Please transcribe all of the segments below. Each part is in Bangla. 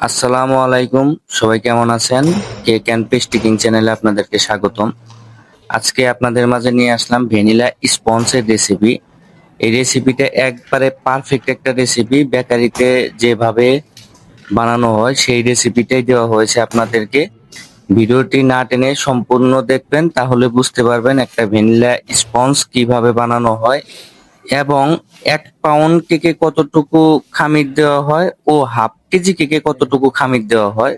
আসসালামু আলাইকুম। সবাই কেমন আছেন? কেক অ্যান্ড পেস্টিকিং চ্যানেলে আপনাদেরকে স্বাগতম। আজকে আপনাদের মাঝে নিয়ে আসলাম ভ্যানিলা স্পঞ্জের রেসিপি এই রেসিপিটা একবারে পারফেক্ট একটা রেসিপি বেকারিতে যেভাবে বানানো হয়, সেই রেসিপিটাই দেওয়া হয়েছে আপনাদেরকে। ভিডিওটি না টেনে সম্পূর্ণ দেখবেন, তাহলে বুঝতে পারবেন একটা ভ্যানিলা স্পঞ্জ কীভাবে বানানো হয়। এবং এক পাউন্ড কেকে কতটুকু খামির দেওয়া হয় ও হাফ কেজি কেকে কতটুকু খামির দেওয়া হয়,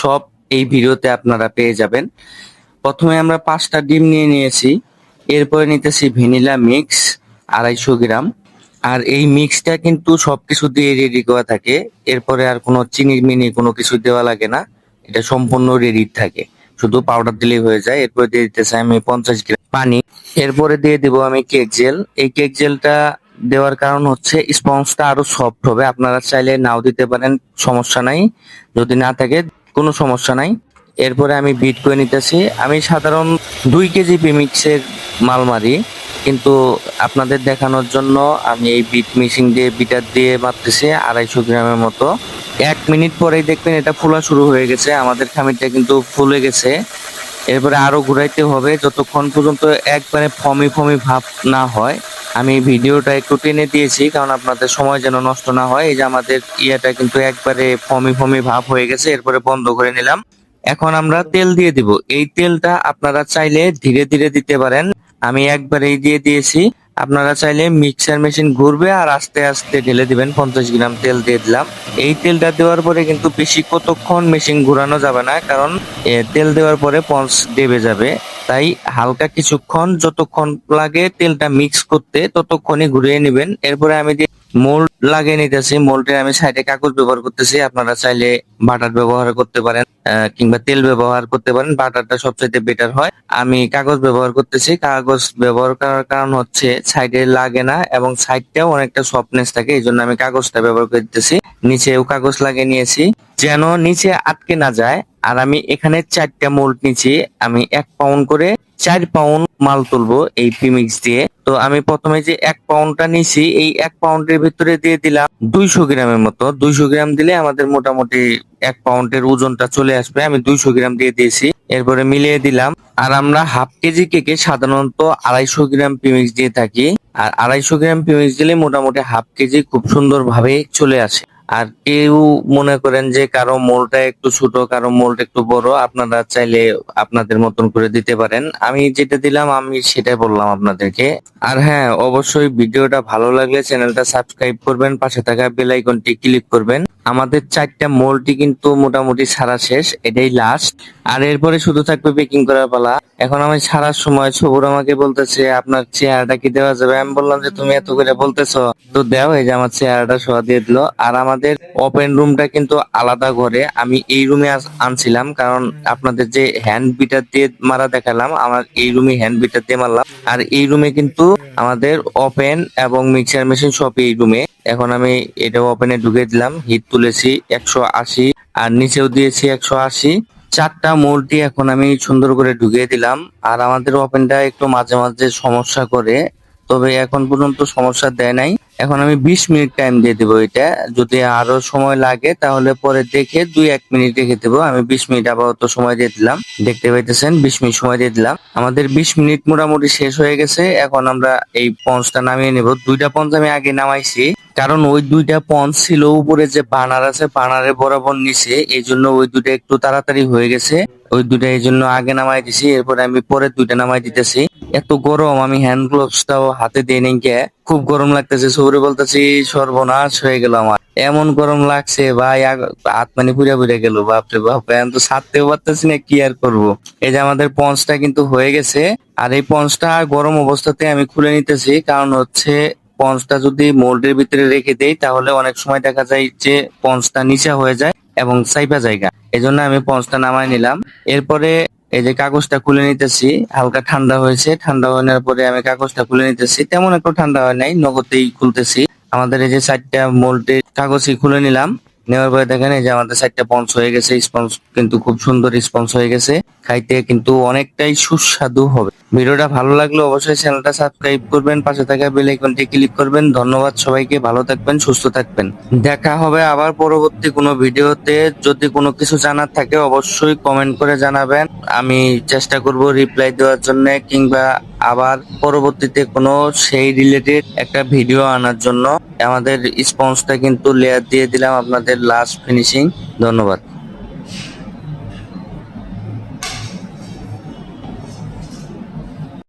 সব এই ভিডিওতে আপনারা পেয়ে যাবেন। প্রথমে আমরা পাঁচটা ডিম নিয়ে নিয়েছি, এরপরে নিতেছি ভ্যানিলা মিক্স আড়াইশো গ্রাম। আর এই মিক্সটা কিন্তু সবকিছু দিয়ে রেডি করা থাকে, এরপরে আর কোনো চিনি মিনি কোনো কিছু দেওয়া লাগে না, এটা সম্পূর্ণ রেডি থাকে। শুধু পাউডার দিলেই হয়ে যায়, এরপরে দিয়ে দিতেছি আমি পঞ্চাশ গ্রাম। পানি। এরপরে দিয়ে দিব আমি কেক জেল এই কেক জেলটা দেওয়ার কারণ হচ্ছে স্পঞ্জটা আরও সফট হবে। আপনারা চাইলে নাও দিতে পারেন, সমস্যা নাই। যদি না থাকে, কোনো সমস্যা নাই। এরপরে আমি বিট করে নিতেছি। আমি সাধারণ দুই কেজি প্রিমিক্সের মাল মারি কিন্তু আপনাদের দেখানোর জন্য আমি এই বিট মিক্সিং দিয়ে বিটার দিয়ে মারতেছি আড়াইশো গ্রামের মতো। এক মিনিট পরেই দেখবেন এটা ফোলা শুরু হয়ে গেছে। আমাদের খামিরটা কিন্তু ফুলে গেছে। এরপরে আরও ঘুরাইতে হবে, যতক্ষণ পর্যন্ত একবারে ফমি ফমি ভাব না হয়। আমি ভিডিওটা একটু টেনে দিয়েছি, কারণ আপনাদের সময় যেন নষ্ট না হয়। এই যে আমাদের ইয়েটা কিন্তু একবারে ফমি ফমি ভাব হয়ে গেছে, এরপরে বন্ধ করে নিলাম। এখন আমরা তেল দিয়ে দিব। এই তেলটা আপনারা চাইলে ধীরে ধীরে দিতে পারেন। আমি একবারেই দিয়ে দিয়েছি। আপনারা চাইলে মিক্সার মেশিন ঘুরবে আর আস্তে আস্তে ঢেলে দিবেন। পঞ্চাশ গ্রাম তেল দিয়ে দিলাম। এই তেলটা দেওয়ার পরে কিন্তু বেশি কতক্ষণ মেশিন ঘুরানো যাবে না, কারণ তেল দেওয়ার পরে পঞ্চ দেবে যাবে। তাই হালকা কিছুক্ষণ, যতক্ষণ লাগে তেলটা মিক্স করতে ততক্ষণই ঘুরিয়ে নেবেন। এরপরে আমি দিয়ে মোল্ড লাগিয়ে নিতেছি, মোল্ডে আমি সাইডে কাগজ ব্যবহার করতেছি, আপনারা চাইলে বাটার ব্যবহার করতে পারেন কিংবা তেল ব্যবহার করতে পারেন, বাটারটা সবচাইতে বেটার হয়। আমি কাগজ ব্যবহার করতেছি, কাগজ ব্যবহার করার কারণ হচ্ছে সাইডে লাগে না এবং সাইডটাও অনেকটা সফটনেস থাকে এই জন্য আমি কাগজটা ব্যবহার করে দিতেছি। নিচেও কাগজ লাগিয়ে নিয়েছি। যেন নিচে আটকে না যায়। আর আমি এখানে চারটা মোল্ড নিচ্ছি আমি এক পাউন্ড করে চার পাউন্ড মাল তুলবো এই প্রিমিক্স দিয়ে। তো আমি প্রথমে যে এক পাউন্ডটা নিছি এই এক পাউন্ডের ভিতরে দিয়ে দিলাম দুইশো গ্রামের মতো। দুইশো গ্রাম দিলে আমাদের মোটামুটি এক পাউন্ডের ওজনটা চলে আসবে। আমি দুইশো গ্রাম দিয়ে দিয়েছি। এরপরে মিলিয়ে দিলাম। আর আমরা হাফ কেজি কেকে সাধারণত আড়াইশো গ্রাম প্রিমিক্স দিয়ে থাকি। আর আড়াইশো গ্রাম প্রিমিক্স দিলে মোটামুটি হাফ কেজি খুব সুন্দর ভাবে চলে আসে। আর কেউ মনে করেন যে কারও মোলটা একটু ছোট, কারও মোলটা একটু বড়, আপনারা চাইলে আপনাদের মতন করে দিতে পারেন। আমি যেটা দিলাম, আমি সেটাই বললাম আপনাদেরকে। আর হ্যাঁ অবশ্যই ভিডিওটা ভালো লাগলে চ্যানেলটা সাবস্ক্রাইব করবেন, পাশে থাকা বেল আইকনটি ক্লিক করবেন। আমাদের চারটা মোলটি কিন্তু মোটামুটি সারা শেষ, এটাই লাস্ট আর এরপরে শুধু থাকবে বেকিং করার পালা। এখন আমি সারার সময় সবুর আমাকে বলতেছে, আপনার চেহারাটা কি দেওয়া যাবে? আমি বললাম যে, তুমি এত করে বলতেছো। তো দেও এই যে আমার চেহারাটা সহ দিয়ে দিল। আর আমাদের ওপেন রুমটা কিন্তু আলাদা ঘরে। আমি এই রুমে আনছিলাম, কারণ আপনাদের যে হ্যান্ড বিটার দিয়ে মারা দেখালাম, আমার এই রুমে হ্যান্ড বিটার দিয়ে মারলাম। আর এই রুমে কিন্তু আমাদের ওপেন এবং মিক্সার মেশিন সব এই রুমে এখন আমি এটা ওপেনে ঢুকে দিলাম। হিট তুলেছি একশো আশি আর নিচেও দিয়েছি একশো আশি। চারটা মোলটি এখন আমি সুন্দর করে ঢুকিয়ে দিলাম। আর আমাদের ওপেনটা একটু মাঝে মাঝে সমস্যা করে, তবে এখন পর্যন্ত সমস্যা দেয় নাই। এখন আমি বিশ মিনিট টাইম দিয়ে দেবো এটা। যদি আরও সময় লাগে, তাহলে পরে দেখে দুই এক মিনিট রেখে দেবো। আমি বিশ মিনিট আপাতত সময় দিয়ে দিলাম। দেখতে পাইতেছেন, বিশ মিনিট সময় দিয়ে দিলাম। আমাদের বিশ মিনিট মোটামুটি শেষ হয়ে গেছে। এখন আমরা এই পঞ্চটা নামিয়ে নেব। দুইটা পঞ্চ আমি আগে নামাইছি, কারণ ওই দুইটা পঞ্চ ছিল উপরে যে বানার আছে বানারের বরাবর নিচে। এই জন্য ওই দুইটা একটু তাড়াতাড়ি হয়ে গেছে। ওই দুইটা এই জন্য আগে নামাই দিছি, এরপরে আমি পরে দুইটা নামাই দিতেছি। এত গরম, আমি হ্যান্ড গ্লোভসটাও হাতে দিয়ে কে। খুব গরম লাগতেছে সবরে বলতেছি, সর্বনাশ হয়ে গেল আমার। এমন গরম লাগছে, ভাই হাত মানে পুড়ে পুড়ে গেল, বাপরে বাপ। এখন তো ছাড়তেও পারতেছি না, কি আর করব? এই যে আমাদের পঞ্চটা কিন্তু হয়ে গেছে, আর এই পঞ্চটা গরম অবস্থাতে আমি খুলে নিতেছি, কারণ হচ্ছে পঞ্চটা যদি মোল্ডের ভিতরে রেখে দেই, তাহলে অনেক সময় দেখা যায় যে পঞ্চটা নিচা হয়ে যায় এবং সাইপা জায়গা। এই জন্য আমি পঞ্চটা নামাই নিলাম। এরপরে এই যে কাগজটা খুলে নিতেছি, হালকা ঠান্ডা হয়েছে, ঠান্ডা হওয়ার পরে আমি কাগজটা খুলে নিতেছি। তেমন একটা ঠান্ডা হয় নাই, নগদেই খুলতেছি। আমাদের এই যে চারটা মোল্টের কাগজই খুলে নিলাম। নেওয়ার পরে দেখেন এই যে আমাদের সাইডটা পঞ্চ হয়ে গেছে স্পঞ্জ কিন্তু খুব সুন্দর স্পঞ্জ হয়ে গেছে। খাইতে কিন্তু অনেকটাই সুস্বাদু হবে। ভিডিওটা ভালো লাগলে অবশ্যই চ্যানেলটা সাবস্ক্রাইব করবেন, পাশে থাকা বেল আইকনটি ক্লিক করবেন। ধন্যবাদ সবাইকে, ভালো থাকবেন, সুস্থ থাকবেন। দেখা হবে আবার পরবর্তী কোনো ভিডিওতে। যদি কোনো কিছু জানার থাকে অবশ্যই কমেন্ট করে জানাবেন। আমি চেষ্টা করব রিপ্লাই দেওয়ার জন্য কিংবা আবার পরবর্তীতে কোনো সেই রিলেটেড একটা ভিডিও আনার জন্য আমাদের স্পন্সটা কিন্তু লেয়ার দিয়ে দিলাম আপনাদের লাস্ট ফিনিশিং ধন্যবাদ।